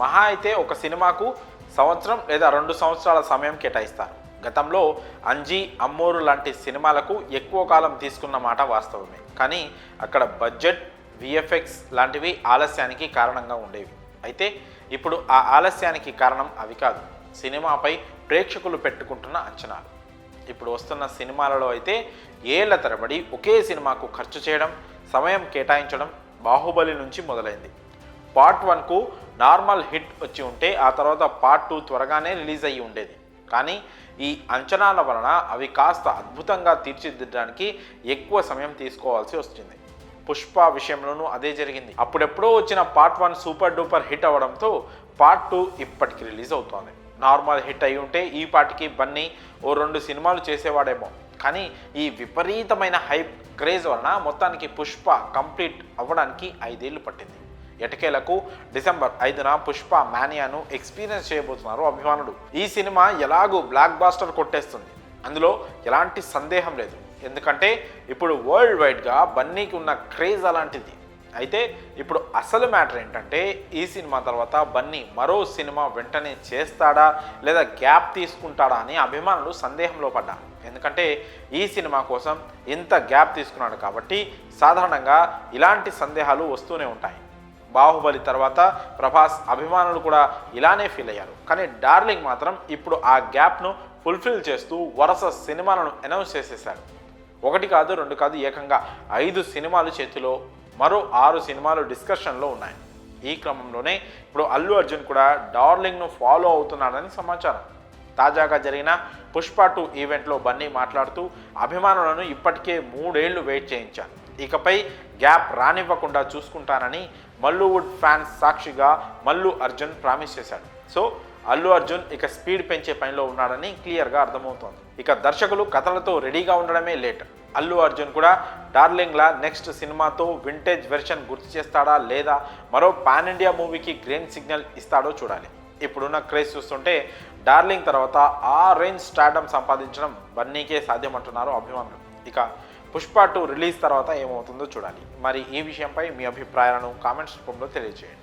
మహా అయితే ఒక సినిమాకు సంవత్సరం లేదా రెండు సంవత్సరాల సమయం కేటాయిస్తారు. గతంలో అంజీ అమ్మోరు లాంటి సినిమాలకు ఎక్కువ కాలం తీసుకున్న మాట వాస్తవమే. కానీ అక్కడ బడ్జెట్ విఎఫ్ఎక్స్ లాంటివి ఆలస్యానికి కారణంగా ఉండేవి. అయితే ఇప్పుడు ఆ ఆలస్యానికి కారణం అవి కాదు. సినిమాపై ప్రేక్షకులు పెట్టుకుంటున్న అంచనాలు. ఇప్పుడు వస్తున్న సినిమాలలో అయితే ఏళ్ళ తరబడి ఒకే సినిమాకు ఖర్చు చేయడం సమయం కేటాయించడం బాహుబలి నుంచి మొదలైంది. పార్ట్ వన్కు నార్మల్ హిట్ వచ్చి ఉంటే ఆ తర్వాత పార్ట్ టూ త్వరగానే రిలీజ్ అయ్యి ఉండేది. కానీ ఈ అంచనాల వలన అవి కాస్త అద్భుతంగా తీర్చిదిద్దడానికి ఎక్కువ సమయం తీసుకోవాల్సి వస్తుంది. పుష్ప విషయంలోనూ అదే జరిగింది. అప్పుడెప్పుడో వచ్చిన part one super duper hit అవ్వడంతో పార్ట్ టూ ఇప్పటికి రిలీజ్ అవుతోంది. నార్మల్ హిట్ అయి ఉంటే ఈ పాటికి బన్నీ ఓ రెండు సినిమాలు చేసేవాడేమో. కానీ ఈ విపరీతమైన హైప్ క్రేజ్ వలన మొత్తానికి పుష్ప కంప్లీట్ అవ్వడానికి ఐదేళ్ళు పట్టింది. ఎటకేలకు డిసెంబర్ ఐదున పుష్ప మానియాను ఎక్స్పీరియన్స్ చేయబోతున్నారు అభిమానులు ఈ సినిమా ఎలాగూ బ్లాక్ బాస్టర్ కొట్టేస్తుంది. అందులో ఎలాంటి సందేహం లేదు. ఎందుకంటే ఇప్పుడు వరల్డ్ వైడ్గా బన్నీకి ఉన్న క్రేజ్ అలాంటిది. అయితే ఇప్పుడు అసలు మ్యాటర్ ఏంటంటే ఈ సినిమా తర్వాత బన్నీ మరో సినిమా వెంటనే చేస్తాడా లేదా గ్యాప్ తీసుకుంటాడా అని అభిమానులు సందేహంలో పడ్డారు. ఎందుకంటే ఈ సినిమా కోసం ఇంత గ్యాప్ తీసుకున్నాడు కాబట్టి సాధారణంగా ఇలాంటి సందేహాలు వస్తూనే ఉంటాయి. బాహుబలి తర్వాత ప్రభాస్ అభిమానులు కూడా ఇలానే ఫీల్ అయ్యారు. కానీ డార్లింగ్ మాత్రం ఇప్పుడు ఆ గ్యాప్ను ఫుల్ఫిల్ చేస్తూ వరుస సినిమాలను అనౌన్స్ చేసేశారు ఒకటి కాదు రెండు కాదు ఏకంగా ఐదు సినిమాలు చేతిలో మరో ఆరు సినిమాలు డిస్కషన్లో ఉన్నాయి. ఈ క్రమంలోనే ఇప్పుడు అల్లు అర్జున్ కూడా డార్లింగ్ను ఫాలో అవుతున్నాడని సమాచారం. తాజాగా జరిగిన పుష్ప టూ ఈవెంట్లో బన్నీ మాట్లాడుతూ అభిమానులను ఇప్పటికే మూడేళ్ళు వెయిట్ చేయించాను ఇకపై గ్యాప్ రానివ్వకుండా చూసుకుంటానని మల్లువుడ్ ఫ్యాన్స్ సాక్షిగా మల్లు అర్జున్ ప్రామిస్ చేశాడు. సో అల్లు అర్జున్ ఇక స్పీడ్ పెంచే పనిలో ఉన్నాడని క్లియర్గా అర్థమవుతోంది. ఇక దర్శకులు కథలతో రెడీగా ఉండడమే లేట్. అల్లు అర్జున్ కూడా డార్లింగ్లా నెక్స్ట్ సినిమాతో వింటేజ్ వెర్షన్ గుర్తు చేస్తాడా లేదా మరో పాన్ ఇండియా మూవీకి గ్రీన్ సిగ్నల్ ఇస్తాడో చూడాలి. ఇప్పుడున్న క్రేజ్ చూస్తుంటే డార్లింగ్ తర్వాత ఆ రేంజ్ స్టార్డమ్ సంపాదించడం బన్నీకే సాధ్యమంటున్నారు అభిమానులు. ఇక పుష్ప టూ రిలీజ్ తర్వాత ఏమవుతుందో చూడాలి. మరి ఈ విషయంపై మీ అభిప్రాయాలను కామెంట్స్ రూపంలో తెలియజేయండి